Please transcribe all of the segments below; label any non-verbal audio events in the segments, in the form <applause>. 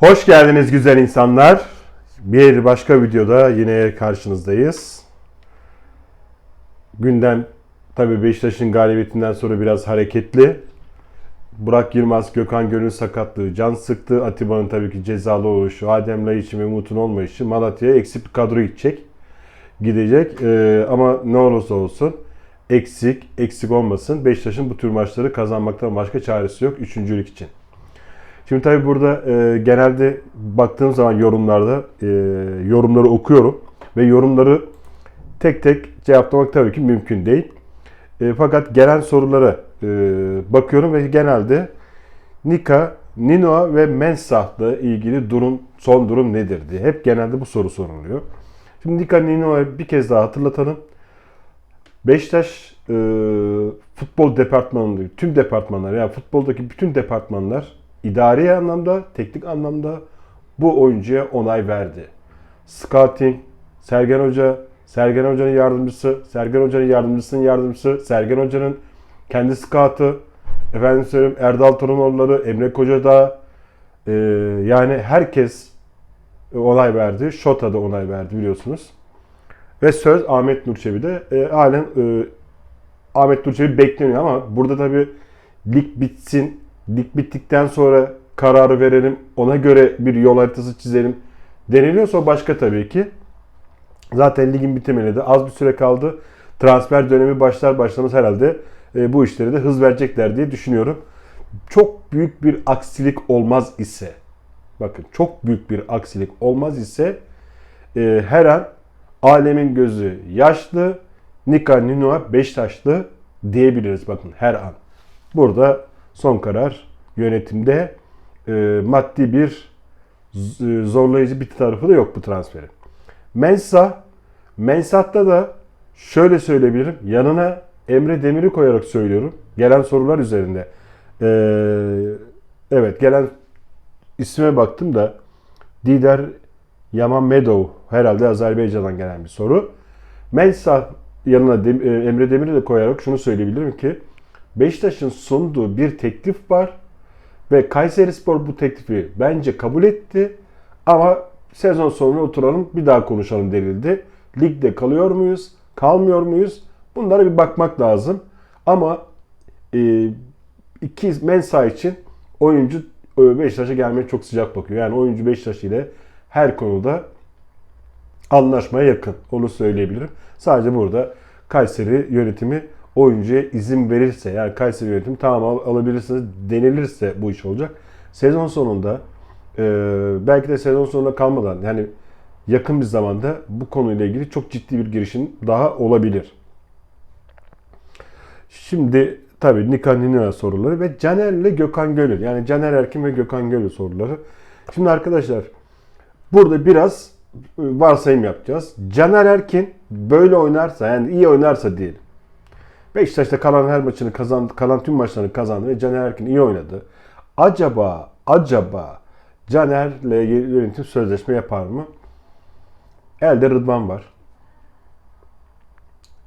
Hoş geldiniz güzel insanlar. Bir başka videoda yine karşınızdayız. Gündem tabii Beşiktaş'ın galibiyetinden sonra biraz hareketli. Burak Yılmaz, Gökhan Gönül sakatlığı can sıktı. Atiba'nın tabii ki cezalı oluşu, Adem Laiç'in ve Umut'un olmayışı Malatya'ya eksik bir kadro gidecek. Gidecek Ee, ama ne olursa olsun eksik, eksik olmasın. Beşiktaş'ın bu tür maçları kazanmaktan başka çaresi yok üçüncülük için. Şimdi tabii burada e, genelde baktığım zaman yorumlarda e, yorumları okuyorum ve yorumları tek tek cevaplamak tabii ki mümkün değil. E, fakat gelen sorulara e, bakıyorum ve genelde Nika, Nino ve Mensah'la ilgili durum, son durum nedir diye. Hep genelde bu soru soruluyor. Şimdi Nika, Nino'ya bir kez daha hatırlatalım. Beşiktaş e, futbol departmanında, tüm departmanlar yani futboldaki bütün departmanlar idari anlamda, teknik anlamda bu oyuncuya onay verdi. Scouting, Sergen Hoca, Sergen Hoca'nın yardımcısı, Sergen Hoca'nın yardımcısının yardımcısı, Sergen Hoca'nın kendi scout'u, efendim söyleyeyim Erdal Torunoğulları, Emre Kocadağ, e, yani herkes onay verdi. Şota da onay verdi biliyorsunuz. Ve söz Ahmet Nurçevi'de. E, halen e, Ahmet Nurçevi bekleniyor ama burada tabii lig bitsin. Lig bittikten sonra kararı verelim. Ona göre bir yol haritası çizelim. Deniliyorsa başka tabii ki. Zaten ligin bitimine de az bir süre kaldı. Transfer dönemi başlar başlamaz herhalde e, bu işleri de hız verecekler diye düşünüyorum. Çok büyük bir aksilik olmaz ise bakın çok büyük bir aksilik olmaz ise e, her an alemin gözü yaşlı Nika Ninoa Beşiktaşlı diyebiliriz bakın her an. Burada son karar yönetimde e, maddi bir z- zorlayıcı bir tarafı da yok bu transferin. Mensah, Mensah'ta da şöyle söyleyebilirim. Yanına Emre Demir'i koyarak söylüyorum. Gelen sorular üzerinde. Ee, evet gelen isme baktım da Dider Yamamedov herhalde Azerbaycan'dan gelen bir soru. Mensah yanına Dem- e, Emre Demir'i de koyarak şunu söyleyebilirim ki Beşiktaş'ın sunduğu bir teklif var ve Kayserispor bu teklifi bence kabul etti ama sezon sonuna oturalım bir daha konuşalım denildi. Ligde kalıyor muyuz? Kalmıyor muyuz? Bunlara bir bakmak lazım. Ama e, iki Mensa için oyuncu e, Beşiktaş'a gelmeye çok sıcak bakıyor. Yani oyuncu Beşiktaş ile her konuda anlaşmaya yakın. Onu söyleyebilirim. Sadece burada Kayseri yönetimi oyuncuya izin verirse yani Kayseri yönetimi tamam al- alabilirsiniz denilirse bu iş olacak. Sezon sonunda e, belki de sezon sonunda kalmadan yani yakın bir zamanda bu konuyla ilgili çok ciddi bir girişim daha olabilir. Şimdi tabii Nikan Nina soruları ve Caner ile Gökhan Gönül. Yani Caner Erkin ve Gökhan Gönül soruları. Şimdi arkadaşlar burada biraz e, varsayım yapacağız. Caner Erkin böyle oynarsa yani iyi oynarsa değil. Beşiktaş'ta kalan her maçını kazandı, kalan tüm maçlarını kazandı ve Caner Erkin iyi oynadı. Acaba, acaba Caner'le yönetim sözleşme yapar mı? Elde Rıdvan var.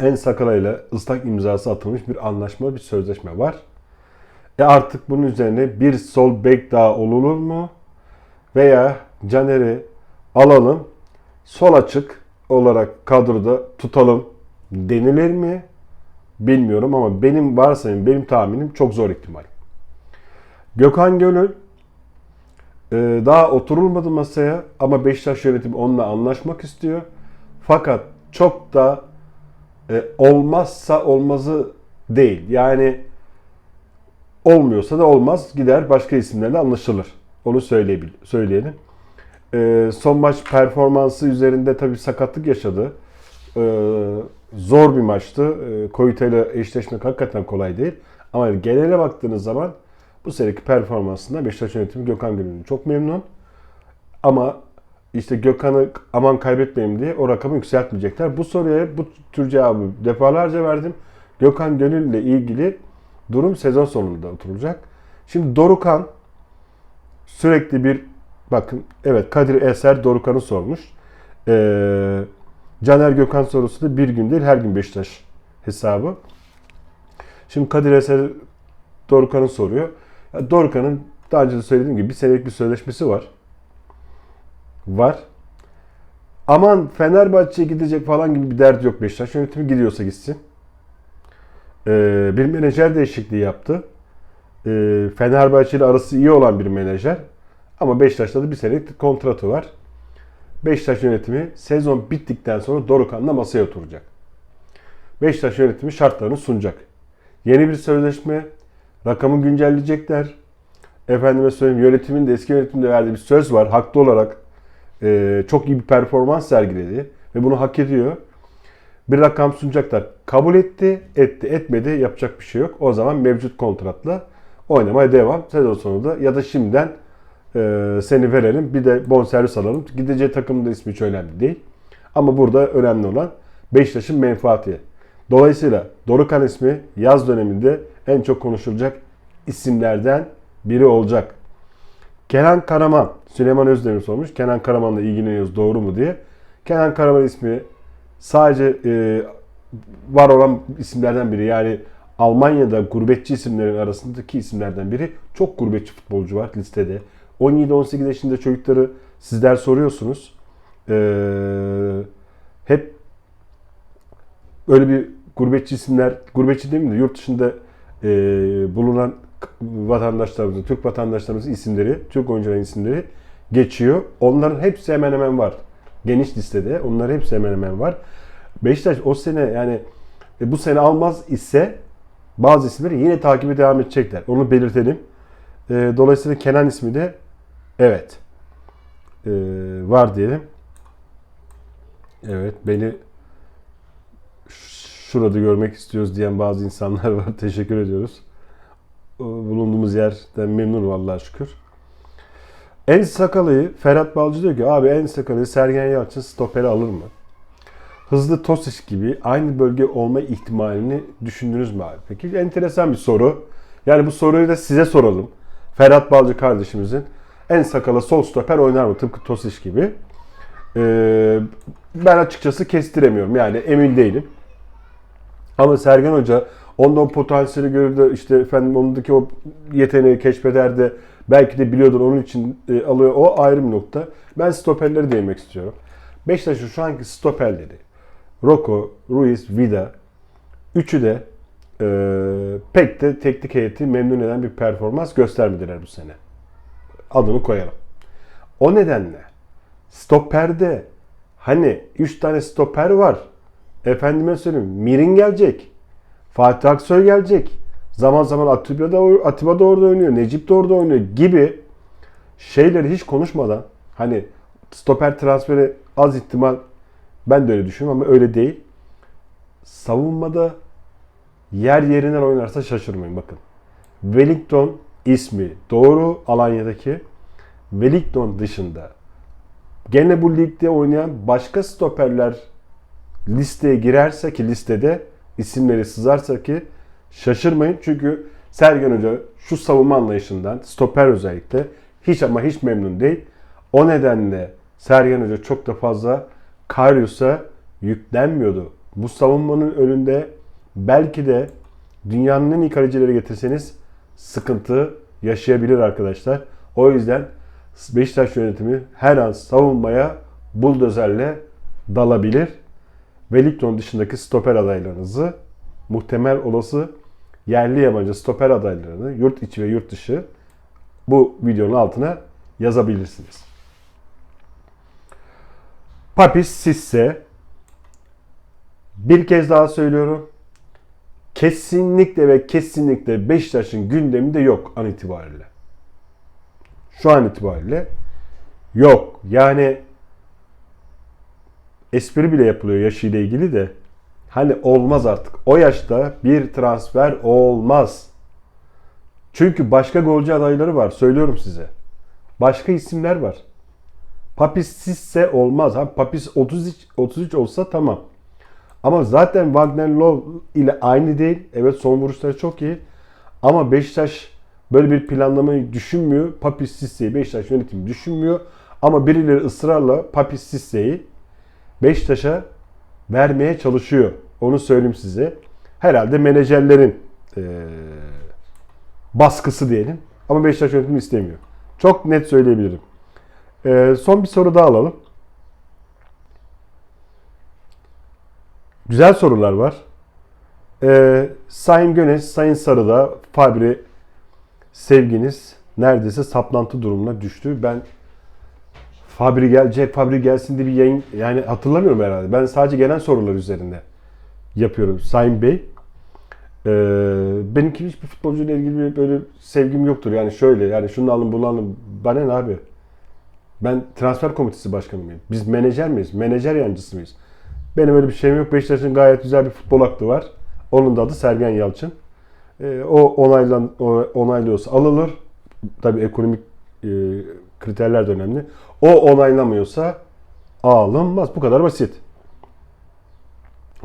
En Sakala ile ıslak imzası atılmış bir anlaşma, bir sözleşme var. E artık bunun üzerine bir sol bek daha olunur mu? Veya Caner'i alalım, sol açık olarak kadroda tutalım denilir mi? Bilmiyorum ama benim varsayım, benim tahminim çok zor ihtimal. Gökhan Gönül e, daha oturulmadı masaya ama Beşiktaş yönetimi onunla anlaşmak istiyor. Fakat çok da e, olmazsa olmazı değil. Yani olmuyorsa da olmaz. Gider başka isimlerle anlaşılır. Onu söyleyelim. E, son maç performansı üzerinde tabii sakatlık yaşadı. Zor bir maçtı. E, Koyuta ile eşleşmek hakikaten kolay değil. Ama genele baktığınız zaman bu seneki performansında Beşiktaş yönetimi Gökhan Gönül'ün çok memnun. Ama işte Gökhan'ı aman kaybetmeyeyim diye o rakamı yükseltmeyecekler. Bu soruya bu tür cevabı defalarca verdim. Gökhan Gönül ile ilgili durum sezon sonunda oturulacak. Şimdi Dorukan sürekli bir bakın evet Kadir Eser Dorukan'ı sormuş. Ee, Caner Gökhan sorusu da bir gün değil her gün Beşiktaş hesabı. Şimdi Kadir Eser Dorukan'ı soruyor. Dorukan'ın daha önce de söylediğim gibi bir senelik bir sözleşmesi var. var. Aman Fenerbahçe'ye gidecek falan gibi bir dert yok Beşiktaş yönetimi gidiyorsa gitsin. Ee, bir menajer değişikliği yaptı. Ee, Fenerbahçe ile arası iyi olan bir menajer. Ama Beşiktaş'ta da bir senelik kontratı var. Beşiktaş yönetimi sezon bittikten sonra Dorukan'la masaya oturacak. Beşiktaş yönetimi şartlarını sunacak. Yeni bir sözleşme, rakamı güncelleyecekler. Efendime söyleyeyim yönetimin de eski yönetimde verdiği bir söz var. Haklı olarak e, çok iyi bir performans sergiledi ve bunu hak ediyor. Bir rakam sunacaklar. Kabul etti, etti, etmedi yapacak bir şey yok. O zaman mevcut kontratla oynamaya devam. Sezon sonunda ya da şimdiden e, seni verelim bir de bonservis alalım. Gideceği takımın da ismi hiç önemli değil. Ama burada önemli olan Beşiktaş'ın menfaati. Dolayısıyla Dorukan ismi yaz döneminde en çok konuşulacak isimlerden biri olacak. Kenan Karaman, Süleyman Özdemir sormuş. Kenan Karaman'la ilgileniyoruz doğru mu diye. Kenan Karaman ismi sadece e, var olan isimlerden biri. Yani Almanya'da gurbetçi isimlerin arasındaki isimlerden biri. Çok gurbetçi futbolcu var listede. 17-18 yaşında çocukları sizler soruyorsunuz. Ee, hep öyle bir gurbetçi isimler, gurbetçi değil mi yurt dışında e, bulunan vatandaşlarımızın, Türk vatandaşlarımızın isimleri, Türk oyuncuların isimleri geçiyor. Onların hepsi hemen hemen var. Geniş listede. Onların hepsi hemen hemen var. Beşiktaş o sene yani e, bu sene almaz ise bazı isimleri yine takibe devam edecekler. Onu belirtelim. E, dolayısıyla Kenan ismi de evet e, var diyelim. Evet beni şurada görmek istiyoruz diyen bazı insanlar <laughs> var. Teşekkür ediyoruz. Bulunduğumuz yerden memnunum Allah'a şükür. En Sakalı'yı Ferhat Balcı diyor ki abi En Sakalı'yı Sergen Yalçın stoperi alır mı? Hızlı Tosic gibi aynı bölge olma ihtimalini düşündünüz mü abi? Peki enteresan bir soru. Yani bu soruyu da size soralım. Ferhat Balcı kardeşimizin En Sakalı sol stoper oynar mı? Tıpkı Tosic gibi. Ee, ben açıkçası kestiremiyorum. Yani emin değilim. Ama Sergen Hoca ondan potansiyeli görür işte efendim ondaki o yeteneği keşfeder de belki de biliyordur onun için e, alıyor. O ayrı bir nokta. Ben stoperleri değinmek istiyorum. Beşiktaş'ın şu anki stoperleri Roko, Ruiz, Vida üçü de e, pek de teknik heyeti memnun eden bir performans göstermediler bu sene. Adını koyalım. O nedenle stoperde hani 3 tane stoper var. Efendime söyleyeyim Mirin gelecek. Fatih Aksoy gelecek. Zaman zaman Atiba da, Atiba da orada oynuyor. Necip de orada oynuyor gibi şeyleri hiç konuşmadan hani stoper transferi az ihtimal ben de öyle düşünüyorum ama öyle değil. Savunmada yer yerinden oynarsa şaşırmayın bakın. Wellington ismi doğru Alanya'daki Wellington dışında gene bu ligde oynayan başka stoperler listeye girerse ki listede isimleri sızarsa ki şaşırmayın. Çünkü Sergen Hoca şu savunma anlayışından stoper özellikle hiç ama hiç memnun değil. O nedenle Sergen Hoca çok da fazla Karius'a yüklenmiyordu. Bu savunmanın önünde belki de dünyanın en iyi kalecileri getirseniz sıkıntı yaşayabilir arkadaşlar. O yüzden Beşiktaş yönetimi her an savunmaya buldozerle dalabilir. Wellington dışındaki stoper adaylarınızı muhtemel olası yerli yabancı stoper adaylarını yurt içi ve yurt dışı bu videonun altına yazabilirsiniz. Papis Sisse bir kez daha söylüyorum. Kesinlikle ve kesinlikle Beşiktaş'ın gündeminde yok an itibariyle. Şu an itibariyle yok. Yani espri bile yapılıyor yaşıyla ilgili de hani olmaz artık. O yaşta bir transfer olmaz. Çünkü başka golcü adayları var. Söylüyorum size. Başka isimler var. Papis Sisse olmaz. Ha, Papis 33, 33 olsa tamam. Ama zaten Wagner Love ile aynı değil. Evet son vuruşları çok iyi. Ama Beşiktaş böyle bir planlamayı düşünmüyor. Papis Sisse'yi Beşiktaş yönetimi düşünmüyor. Ama birileri ısrarla Papis Sisse'yi Beşiktaş'a vermeye çalışıyor. Onu söyleyeyim size. Herhalde menajerlerin e, baskısı diyelim. Ama Beşiktaş yönetimi istemiyor. Çok net söyleyebilirim. Ee, son bir soru daha alalım. Güzel sorular var. Ee, Sayın Gönes, Sayın Sarı'da Fabri sevginiz neredeyse saplantı durumuna düştü. Ben Fabri gelecek, Fabri gelsin diye bir yayın yani hatırlamıyorum herhalde. Ben sadece gelen sorular üzerinde yapıyorum. Sayın Bey, ee, benimki hiçbir futbolcuyla ilgili böyle sevgim yoktur. Yani şöyle yani şunu alın bunu alın. Bana ne abi? Ben transfer komitesi başkanı mıyım? Biz menajer miyiz? Menajer yancısı mıyız? Benim öyle bir şeyim yok. Beşiktaş'ın gayet güzel bir futbol aklı var. Onun da adı Sergen Yalçın. Ee, o onaylan onaylıyorsa alınır. Tabii ekonomik e, kriterler de önemli. O onaylamıyorsa alınmaz. Bu kadar basit.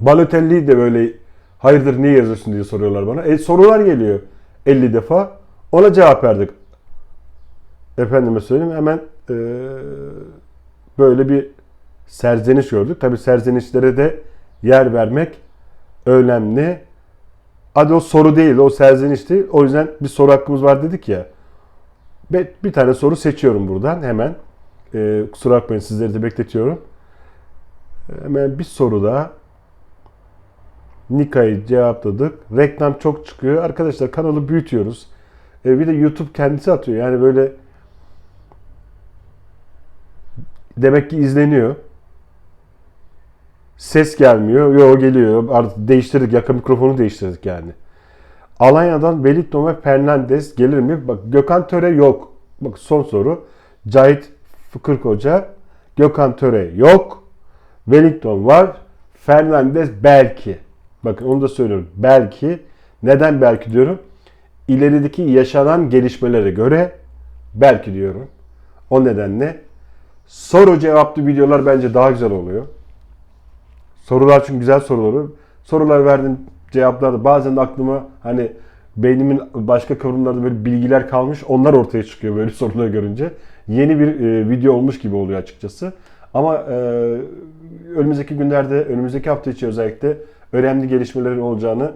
Balotelli'yi de böyle hayırdır niye yazıyorsun diye soruyorlar bana. E, sorular geliyor 50 defa. Ona cevap verdik. Efendime söyleyeyim hemen e, böyle bir serzeniş gördük. Tabi serzenişlere de yer vermek önemli. Hadi o soru değil, o serzenişti. O yüzden bir soru hakkımız var dedik ya. Bir, tane soru seçiyorum buradan hemen. E, kusura bakmayın sizleri de bekletiyorum. Hemen bir soru daha. Nika'yı cevapladık. Reklam çok çıkıyor. Arkadaşlar kanalı büyütüyoruz. E, bir de YouTube kendisi atıyor. Yani böyle demek ki izleniyor. Ses gelmiyor. Yo geliyor. Artık değiştirdik. Yaka mikrofonu değiştirdik yani. Alanya'dan Wellington ve Fernandez gelir mi? Bak Gökhan Töre yok. Bak son soru. Cahit Fıkır Koca. Gökhan Töre yok. Wellington var. Fernandez belki. Bakın onu da söylüyorum. Belki. Neden belki diyorum? İlerideki yaşanan gelişmelere göre belki diyorum. O nedenle soru cevaplı videolar bence daha güzel oluyor. Sorular çünkü güzel soruları. Sorular verdim cevaplarda bazen de aklıma hani beynimin başka kıvrımlarda böyle bilgiler kalmış. Onlar ortaya çıkıyor böyle <laughs> soruları görünce. Yeni bir e, video olmuş gibi oluyor açıkçası. Ama e, önümüzdeki günlerde, önümüzdeki hafta içi özellikle önemli gelişmelerin olacağını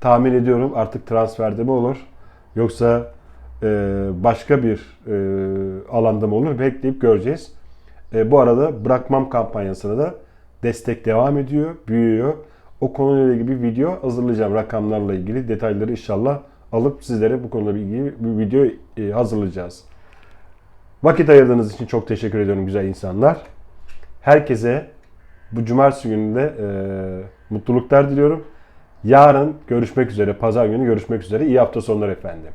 tahmin ediyorum. Artık transferde mi olur? Yoksa e, başka bir e, alanda mı olur? Bekleyip göreceğiz. E, bu arada bırakmam kampanyasına da destek devam ediyor, büyüyor. O konuyla ilgili bir video hazırlayacağım. Rakamlarla ilgili detayları inşallah alıp sizlere bu konuyla ilgili bir video e, hazırlayacağız. Vakit ayırdığınız için çok teşekkür ediyorum güzel insanlar. Herkese bu cumartesi gününde e, mutluluklar diliyorum. Yarın görüşmek üzere, pazar günü görüşmek üzere. İyi hafta sonları efendim.